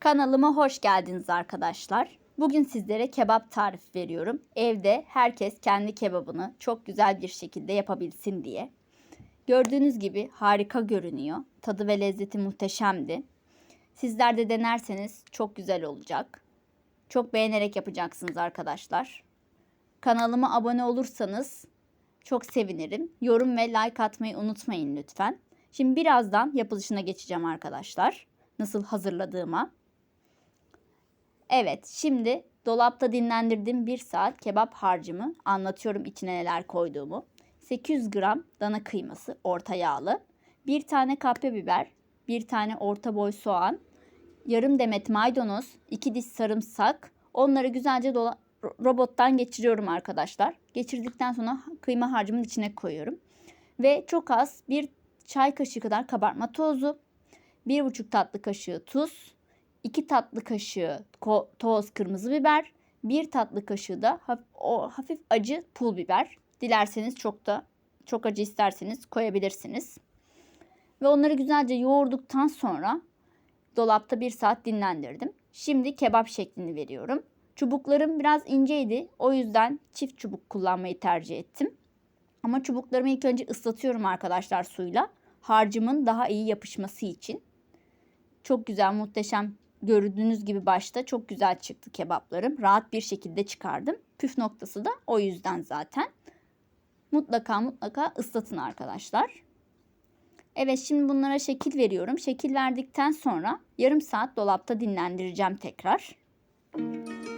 Kanalıma hoş geldiniz arkadaşlar. Bugün sizlere kebap tarifi veriyorum. Evde herkes kendi kebabını çok güzel bir şekilde yapabilsin diye. Gördüğünüz gibi harika görünüyor. Tadı ve lezzeti muhteşemdi. Sizler de denerseniz çok güzel olacak. Çok beğenerek yapacaksınız arkadaşlar. Kanalıma abone olursanız çok sevinirim. Yorum ve like atmayı unutmayın lütfen. Şimdi birazdan yapılışına geçeceğim arkadaşlar. Nasıl hazırladığıma. Evet, şimdi dolapta dinlendirdiğim bir saat kebap harcımı anlatıyorum içine neler koyduğumu. 800 gram dana kıyması orta yağlı, bir tane kapya biber, bir tane orta boy soğan, yarım demet maydanoz, iki diş sarımsak. Onları güzelce dola- ro- robottan geçiriyorum arkadaşlar. Geçirdikten sonra kıyma harcımın içine koyuyorum. Ve çok az bir çay kaşığı kadar kabartma tozu, bir buçuk tatlı kaşığı tuz, 2 tatlı kaşığı toz kırmızı biber, 1 tatlı kaşığı da haf- o hafif acı pul biber. Dilerseniz çok da çok acı isterseniz koyabilirsiniz. Ve onları güzelce yoğurduktan sonra dolapta bir saat dinlendirdim. Şimdi kebap şeklini veriyorum. Çubuklarım biraz inceydi. O yüzden çift çubuk kullanmayı tercih ettim. Ama çubuklarımı ilk önce ıslatıyorum arkadaşlar suyla. Harcımın daha iyi yapışması için. Çok güzel, muhteşem gördüğünüz gibi başta çok güzel çıktı kebaplarım. Rahat bir şekilde çıkardım. Püf noktası da o yüzden zaten. Mutlaka mutlaka ıslatın arkadaşlar. Evet şimdi bunlara şekil veriyorum. Şekil verdikten sonra yarım saat dolapta dinlendireceğim tekrar. Evet,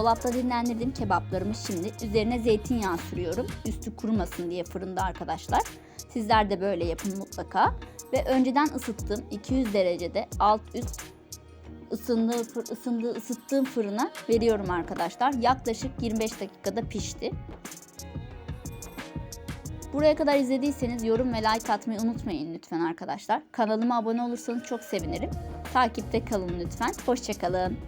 dolapta dinlendirdiğim kebaplarımı şimdi üzerine zeytinyağı sürüyorum. Üstü kurumasın diye fırında arkadaşlar. Sizler de böyle yapın mutlaka. Ve önceden ısıttığım 200 derecede alt üst ısındığı, ısındığı ısıttığım fırına veriyorum arkadaşlar. Yaklaşık 25 dakikada pişti. Buraya kadar izlediyseniz yorum ve like atmayı unutmayın lütfen arkadaşlar. Kanalıma abone olursanız çok sevinirim. Takipte kalın lütfen. Hoşçakalın.